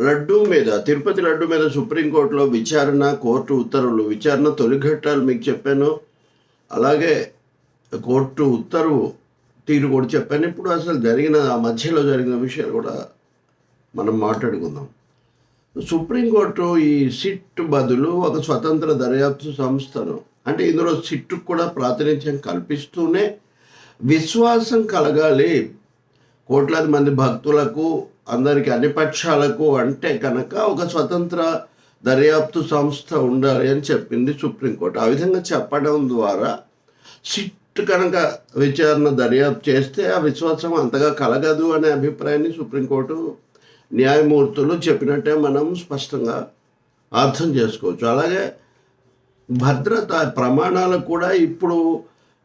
లడ్డూ మీద తిరుపతి లడ్డు మీద సుప్రీంకోర్టులో విచారణ కోర్టు ఉత్తర్వులు. విచారణ తొలిఘట్టాలు మీకు చెప్పాను. అలాగే కోర్టు ఉత్తర్వు తీరు కూడా చెప్పాను. ఇప్పుడు అసలు జరిగిన ఆ మధ్యలో జరిగిన విషయాలు కూడా మనం మాట్లాడుకుందాం. సుప్రీంకోర్టు ఈ సిట్ బదులు ఒక స్వతంత్ర దర్యాప్తు సంస్థను అంటే ఇందులో సిట్టు కూడా ప్రాతినిధ్యం కల్పిస్తూనే విశ్వాసం కలగాలి. కోట్లాది మంది భక్తులకు అందరికీ అన్ని పక్షాలకు అంటే కనుక ఒక స్వతంత్ర దర్యాప్తు సంస్థ ఉండాలి అని చెప్పింది సుప్రీంకోర్టు. ఆ విధంగా చెప్పడం ద్వారా సిట్ కనుక విచారణ దర్యాప్తు చేస్తే ఆ విశ్వాసం అంతగా కలగదు అనే అభిప్రాయాన్ని సుప్రీంకోర్టు న్యాయమూర్తులు చెప్పినట్టే మనం స్పష్టంగా అర్థం చేసుకోవచ్చు. అలాగే భద్రత ప్రమాణాలు కూడా ఇప్పుడు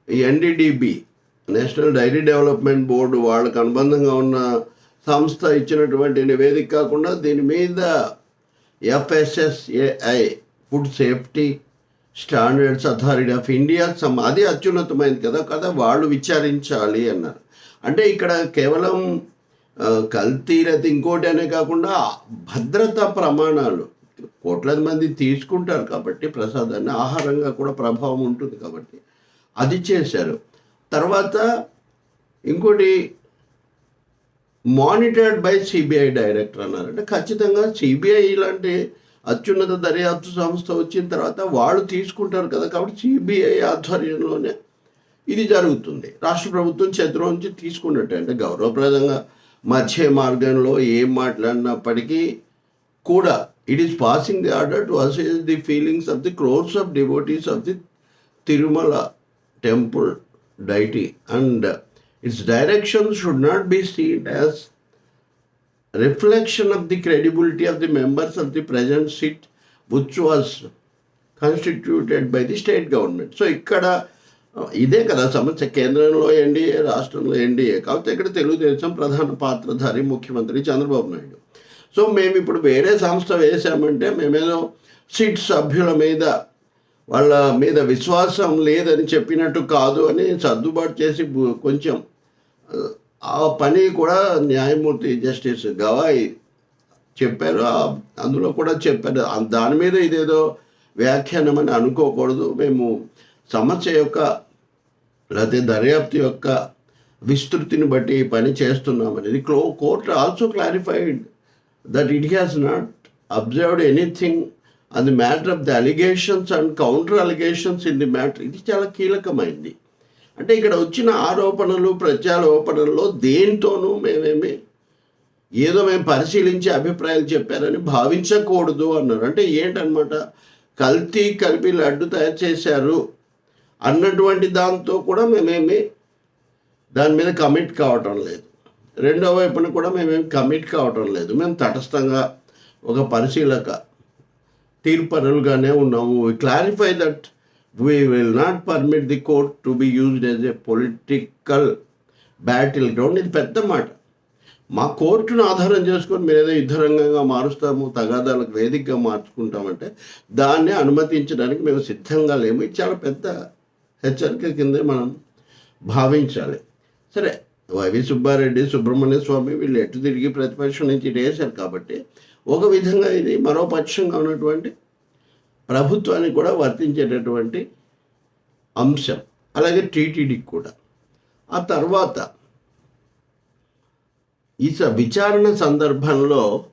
NDDB national dairy development board వాళ్ళకు అనుబంధంగా ఉన్న సంస్థ ఇచ్చినటువంటి నివేదిక కాకుండా దీని మీద FSSAI food safety standards authority of India some అది అత్యున్నతమైనది కదా కదా వాళ్ళు విచారించాలి అన్నారు. అంటే ఇక్కడ కేవలం కల్తీ లేదా ఇంకోటి అనే కాకుండా భద్రతా ప్రమాణాలు కోట్లాది మంది తీసుకుంటారు కాబట్టి ప్రసాదాన్ని ఆహారంగా కూడా ప్రభావం ఉంటుంది కాబట్టి అది చేశారు. తర్వాత ఇంకోటి మానిటర్డ్ బై సిబిఐ డైరెక్టర్ అన్నారు అంటే ఖచ్చితంగా సిబిఐ ఇలాంటి అత్యున్నత దర్యాప్తు సంస్థ వచ్చిన తర్వాత వాళ్ళు తీసుకుంటారు కదా కాబట్టి సిబిఐ ఆధ్వర్యంలోనే ఇది జరుగుతుంది. రాష్ట్ర ప్రభుత్వం చేతిలో నుంచి తీసుకున్నట్టే అంటే గౌరవప్రదంగా మధ్య మార్గంలో ఏం మాట్లాడినప్పటికీ కూడా it is passing the order to assess the feelings of the crores of devotees of the Tirumala temple deity and Its direction should not be seen as reflection of the credibility of the members of the present seat which was constituted by the state government. So ఇక్కడ uh, ఇదే కదా సమస్య. కేంద్రంలో NDA రాష్ట్రంలో NDA కాకపోతే ఇక్కడ తెలుగుదేశం ప్రధాన పాత్రధారి ముఖ్యమంత్రి చంద్రబాబు నాయుడు. సో మేము ఇప్పుడు వేరే సంస్థ వేసామంటే మేమేదో సీట్ సభ్యుల మీద వాళ్ళ మీద విశ్వాసం లేదని చెప్పినట్టు కాదు అని సర్దుబాటు చేసి కొంచెం ఆ పని కూడా న్యాయమూర్తి జస్టిస్ గవాయి చెప్పారు. అందులో కూడా చెప్పారు. దాని మీద ఇదేదో వ్యాఖ్యానం అని అనుకోకూడదు. మేము సమస్య యొక్క లేకపోతే దర్యాప్తు యొక్క విస్తృతిని బట్టి పని చేస్తున్నామనేది క్లో court also clarified that it has not observed anything on the matter of the allegations and counter allegations in the matter. ఇది చాలా కీలకమైంది. అంటే ఇక్కడ వచ్చిన ఆరోపణలు ప్రత్యారోపణల్లో దేనితోనూ మేమేమి ఏదో మేము పరిశీలించి అభిప్రాయాలు చెప్పారని భావించకూడదు అన్నారు. అంటే ఏంటనమాట కల్తీ కలిపి లడ్డు తయారు చేశారు అన్నటువంటి దాంతో కూడా మేమేమి దాని మీద కమిట్ కావటం లేదు. రెండో వైపున కూడా మేమేమి కమిట్ కావటం లేదు. మేము తటస్థంగా ఒక పరిశీలక తీర్పరులుగానే ఉన్నాము. Clarify that we will not permit the court to be used as a political battle ground ఇది పెద్ద మాట. మా కోర్టును ఆధారం చేసుకొని మీరు ఏదో యుద్ధరంగంగా మారుస్తాము తగాదాలకు వేదికగా మార్చుకుంటామంటే దాన్ని అనుమతించడానికి మేము సిద్ధంగా లేము. ఇది చాలా పెద్ద హెచ్చరిక కిందే మనం భావించాలి. సరే వైవి సుబ్బారెడ్డి సుబ్రహ్మణ్య స్వామి వీళ్ళు ఎటు తిరిగి ప్రతిపక్షం నుంచి ఇటు వేశారు కాబట్టి ఒక విధంగా ఇది మరో పక్షంగా ఉన్నటువంటి ప్రభుత్వానికి కూడా వర్తించేటటువంటి అంశం. అలాగే టీటీడీకి కూడా. ఆ తర్వాత ఈ స- విచారణ సందర్భంలో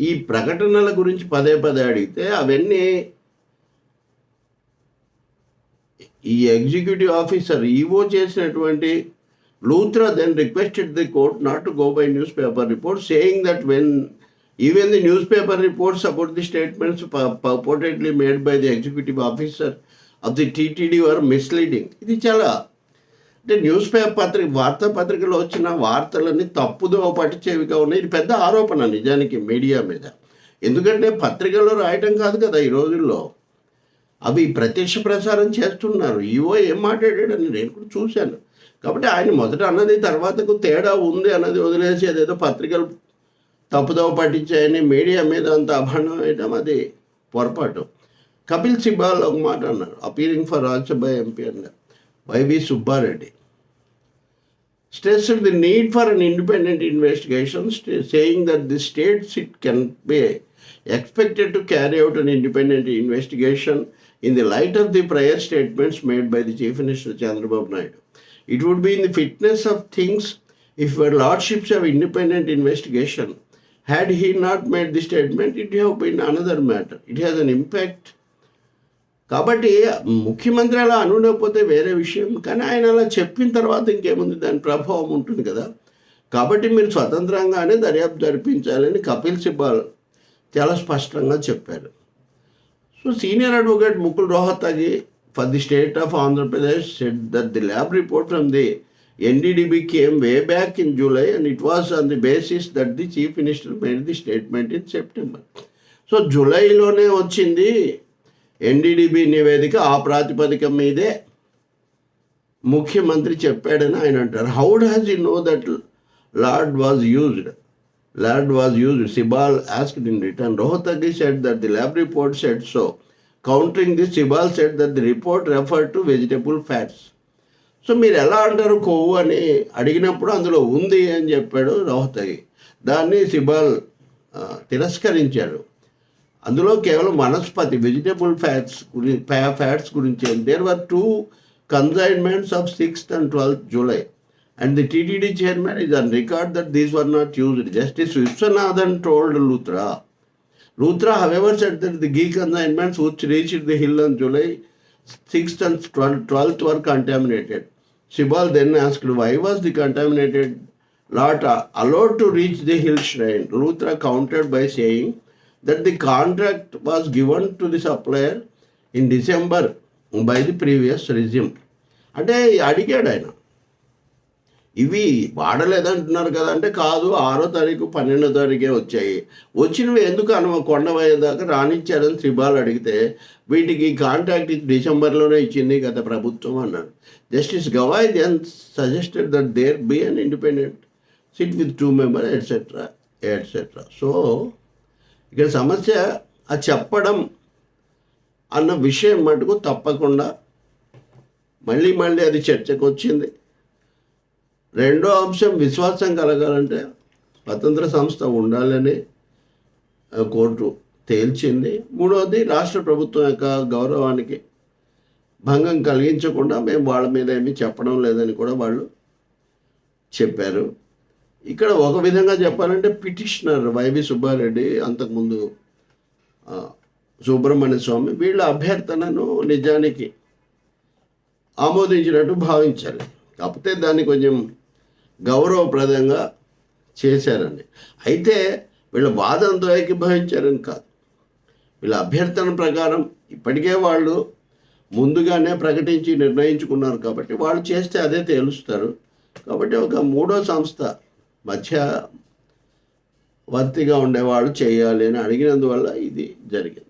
ఈ ప్రకటనల గురించి పదే పదే అడిగితే అవన్నీ ఈ ఎగ్జిక్యూటివ్ ఆఫీసర్ ఈవో చేసినటువంటి Luthra then requested the court not to go by news paper report saying that when even the news paper reports about the statements purportedly made by the executive officer of the TTD are misleading ఇది చాలా అంటే news paper పత్రిక వార్తాపత్రికలో వచ్చిన వార్తలన్నీ తప్పుదో పట్టించేవిగా ఉన్నాయి. ఇది పెద్ద ఆరోపణ నిజానికి మీడియా మీద. ఎందుకంటే పత్రికలో రాయటం కాదు కదా ఈ రోజుల్లో. అవి ప్రత్యక్ష ప్రసారం చేస్తున్నారు. ఈవో ఏం మాట్లాడాడని నేను కూడా చూశాను. కాబట్టి ఆయన మొదట అన్నది తర్వాతకు తేడా ఉంది అన్నది వదిలేసి అదేదో పత్రికలు తప్పుదోవ పట్టించాయని మీడియా మీద అంత అభండం వేయడం అది పొరపాటు. కపిల్ సిబ్బాల్ ఒక మాట అన్నారు అపీరింగ్ ఫర్ రాజ్యసభ ఎంపీ అన్నారు. Y V Subba Reddy states the need for an independent investigation saying that the states it can be expected to carry out an independent investigation in the light of the prior statements made by the chief minister Chandrababu Naidu it would be in the fitness of things if your lordships of independent investigation Had he not made the statement, it would have been another matter. It has an impact. కాబట్టి ముఖ్యమంత్రి అలా అనుండకపోతే వేరే విషయం. కానీ ఆయన అలా చెప్పిన తర్వాత ఇంకేముంది? దాని ప్రభావం ఉంటుంది కదా. కాబట్టి మీరు స్వతంత్రంగానే దర్యాప్తు జరిపించాలని కపిల్ సిబాల్ చాలా స్పష్టంగా చెప్పారు. So senior advocate Mukul Rohatgi for the state of Andhra Pradesh said that the lab report from the NDDB came way back in July and it was on the basis that the chief minister made the statement in September so జూలైలోనే వచ్చింది NDDB నివేదిక ఆ ప్రాతిపదిక మీదే ముఖ్యమంత్రి చెప్పాడని ఆయన అంటారు. How has you know that lard was used lard was used Sibal asked in return Rohatgi said that the lab report said so countering the Sibal said that the report refer to vegetable fats so మీరు ఎలా అంటారు కొవ్వు అని అడిగినప్పుడు అందులో ఉంది అని చెప్పాడు రోహతగి దాన్ని సిబాల్ తిరస్కరించాడు అందులో కేవలం వనస్పతి వెజిటబుల్ ఫ్యాట్స్ గురి ఫ్యాట్స్ గురించి there were two consignments of sixth and twelfth July and the TTD chairman is on record that these were not used justice Viswanathan told Luthra Luthra however, said that the ghee consignments which reached the hill on July 6th and 12th 12th were contaminated. Sibal then asked why was the contaminated lot allowed to reach the hill shrine. Luthra countered by saying that the contract was given to the supplier in December by the previous regime. అంటే అడిగాడు ఆయన ఇవి వాడలేదంటున్నారు కదా అంటే కాదు ఆరో తారీఖు పన్నెండో తారీఖే వచ్చాయి. వచ్చినవి ఎందుకు అను కొండపోయేదాకా రాణించారని త్రిబాల్ అడిగితే వీటికి కాంటాక్ట్ డిసెంబర్లోనే ఇచ్చింది గత ప్రభుత్వం అన్నాడు. Justice Gavai then suggested that there be an independent SIT with two member etcetera etcetera so ఇక్కడ సమస్య ఆ చెప్పడం అన్న విషయం మటుకు తప్పకుండా మళ్ళీ మళ్ళీ అది చర్చకు వచ్చింది రెండో అంశం విశ్వాసం కలగాలంటే స్వతంత్ర సంస్థ ఉండాలని కోర్టు తేల్చింది. మూడవది రాష్ట్ర ప్రభుత్వం యొక్క గౌరవానికి భంగం కలిగించకుండా మేము వాళ్ళ మీద ఏమీ చెప్పడం లేదని కూడా వాళ్ళు చెప్పారు. ఇక్కడ ఒక విధంగా చెప్పాలంటే పిటిషనర్ వైవి సుబ్బారెడ్డి అంతకుముందు సుబ్రహ్మణ్య స్వామి వీళ్ళ అభ్యర్థనను నిజానికి ఆమోదించినట్టు భావించాలి కాకపోతే దాన్ని కొంచెం గౌరవప్రదంగా చేశారండి. అయితే వీళ్ళ వాదంతో ఏకీభవించారని కాదు. వీళ్ళ అభ్యర్థన ప్రకారం ఇప్పటికే వాళ్ళు ముందుగానే ప్రకటించి నిర్ణయించుకున్నారు కాబట్టి వాళ్ళు చేస్తే అదే తేలుస్తారు. కాబట్టి ఒక మూడో సంస్థ మధ్య వర్తిగా ఉండేవాళ్ళు చేయాలి అని అడిగినందువల్ల ఇది జరిగింది.